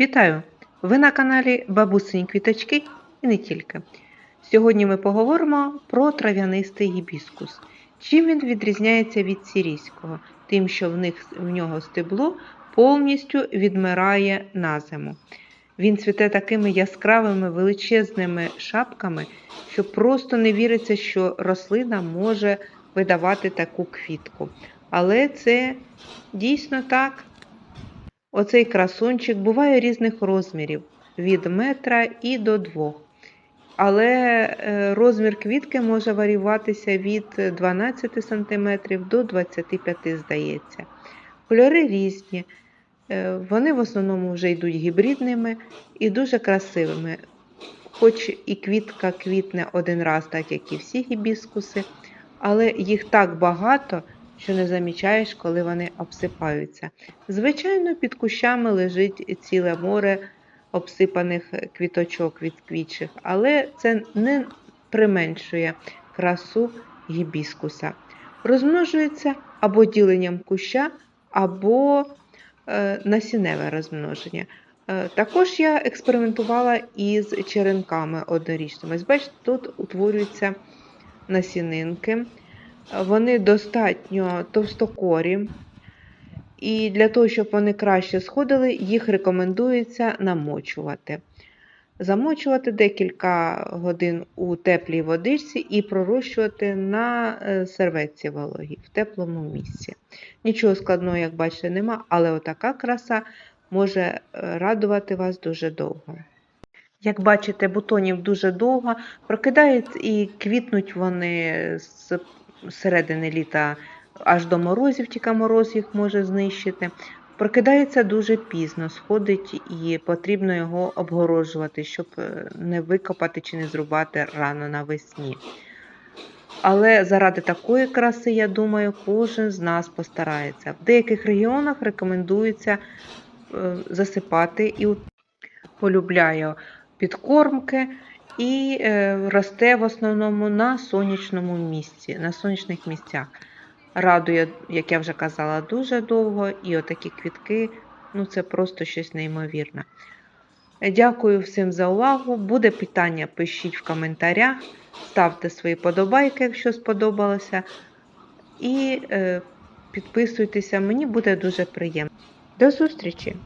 Вітаю! Ви на каналі Бабусині Квіточки і не тільки. Сьогодні ми поговоримо про трав'янистий гібіскус. Чим він відрізняється від сірійського? Тим, що в, них, в нього стебло повністю відмирає на зиму. Він цвіте такими яскравими величезними шапками, що просто не віриться, що рослина може видавати таку квітку. Але це дійсно так. Оцей красунчик буває різних розмірів від метра і до двох. Але е, розмір квітки може варіюватися від 12 см до 25 здається. Кольори різні. Е, Вони в основному вже йдуть гібридними і дуже красивими. Хоч і квітка квітне один раз, так як і всі гібіскуси, але їх так багато, що не замічаєш, коли вони обсипаються. Звичайно, під кущами лежить ціле море обсипаних квіточок від квітчих, але це не применшує красу гібіскуса. Розмножується або діленням куща, або е, насінневе розмноження. Е, Також я експериментувала із черенками однорічними. Бачите, тут утворюються насінинки. Вони достатньо товстокорі, і для того, щоб вони краще сходили, їх рекомендується намочувати. Замочувати декілька годин у теплій водичці і пророщувати на е, серветці вологій в теплому місці. Нічого складного, як бачите, нема, але отака краса може е, радувати вас дуже довго. Як бачите, бутонів дуже довго, прокидають і квітнуть вони з середини літа аж до морозів, тільки мороз їх може знищити. Прокидається дуже пізно, сходить і потрібно його обгороджувати, щоб е, не викопати чи не зрубати рано навесні. Але заради такої краси, я думаю, кожен з нас постарається. В деяких регіонах рекомендується е, засипати і полюбляю підкормки і е, росте в основному на сонячному місці, на сонячних місцях. Радує, як я вже казала, дуже довго, і отакі квітки ну це просто щось неймовірне. Дякую всім за увагу. Буде питання, пишіть в коментарях, ставте свої подобайки, якщо сподобалося. І е, підписуйтеся, мені буде дуже приємно. До зустрічі!